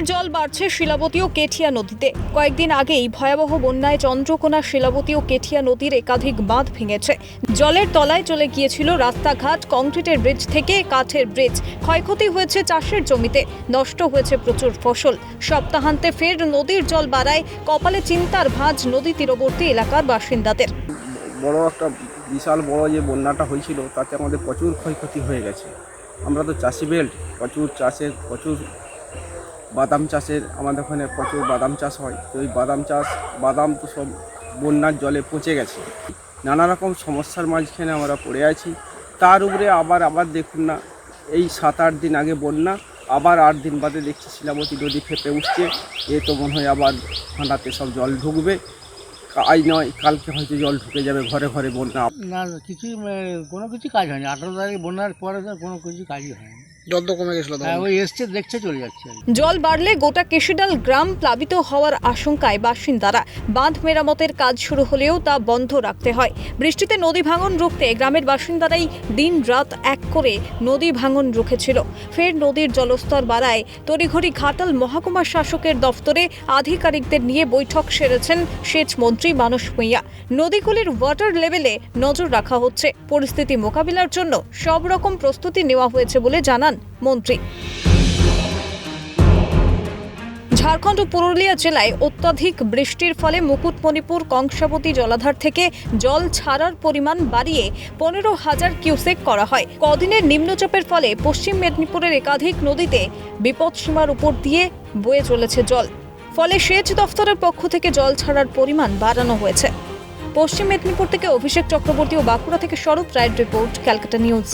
নদীর জল বাড়ছে শিলাবতী ও কেঠিয়া নদীতে। কয়েকদিন আগেই ভয়াবহ বন্যায় চন্দ্রকোনা, শিলাবতী ও কেঠিয়া নদীর একাধিক বাঁধ ভেঙেছে। জলের তলায় চলে গিয়েছিল রাস্তাঘাট, কংক্রিটের ব্রিজ থেকে কাঠের ব্রিজ। ক্ষয়ক্ষতি হয়েছে চাষের জমিতে, নষ্ট হয়েছে প্রচুর ফসল। সপ্তাহান্তে ফের নদীর জল বাড়ায় কপালে চিন্তার ভাঁজ নদী তীরবর্তী এলাকার বাসিন্দাদের। বড় একটা বিশাল বড় যে বন্যাটা হয়েছিল, তাতে আমাদের প্রচুর ক্ষয়ক্ষতি হয়ে গেছে। আমরা তো চাষি বেল্ট, প্রচুর চাষের, প্রচুর বাদাম চাষের আমাদের ওখানে প্রচুর বাদাম চাষ হয়। তো ওই বাদাম চাষ বাদাম তো সব বন্যার জলে পচে গেছে। নানা রকম সমস্যার মাঝখানে আমরা পড়ে আছি। তার উপরে আবার আবার দেখুন না এই সাত আট দিন আগে বন্যা আবার আট দিন বাদে দেখছি শিলাবতী নদী ফেপে উঠছে। এ তো মনে হয় আবার ফাঁড়াতে সব জল ঢুকবে। আজ নয় কালকে হয়তো জল ঢুকে যাবে ঘরে ঘরে বন্যা। না কিছুই মানে, কোনো কিছু কাজ হয়নি। আঠারো তারিখ বন্যার পরে কোনো কিছু কাজই হয়নি। জল তো কমে গেছিল হ্যাঁ ওই এসছে দেখছে চলে যাচ্ছে। জল বাড়লে গোটা কেশিডাল গ্রাম প্লাবিত হওয়ার আশঙ্কায় বাসিন্দারা। বাঁধ মেরামতের কাজ শুরু হলেও তা বন্ধ রাখতে হয়। বৃষ্টিতে নদী ভাঙন রুখতে গ্রামের বাসিন্দারাই দিন রাত এক করে নদী ভাঙন রুখেছিল। ফের নদীর জলস্তর বাড়ায় তড়িঘড়ি ঘাটাল মহকুমা শাসকের দফতরে আধিকারিকদের নিয়ে বৈঠক সেরেছেন সেচ মন্ত্রী মানস ভূঁইয়া। নদীগুলির ওয়াটার লেভেলে নজর রাখা হচ্ছে। পরিস্থিতি মোকাবিলার জন্য সব রকম প্রস্তুতি নেওয়া হয়েছে বলে জানান মন্ত্রী। ঝাড়খণ্ড ও পুরুলিয়া জেলায় অত্যাধিক বৃষ্টির ফলে মুকুটমণিপুর কংসাবতী জলাধার থেকে জল ছাড়ার পরিমাণ বাড়িয়ে পনেরো হাজার কিউসেক করা হয়। কদিনের নিম্নচাপের ফলে পশ্চিম মেদিনীপুরের একাধিক নদীতে বিপদসীমার উপর দিয়ে বয়ে চলেছে জল। ফলে সেচ দফতরের পক্ষ থেকে জল ছাড়ার পরিমাণ বাড়ানো হয়েছে। পশ্চিম মেদিনীপুর থেকে অভিষেক চক্রবর্তী ও বাঁকুড়া থেকে স্বরূপ রায়ের রিপোর্ট, ক্যালকাটা নিউজ।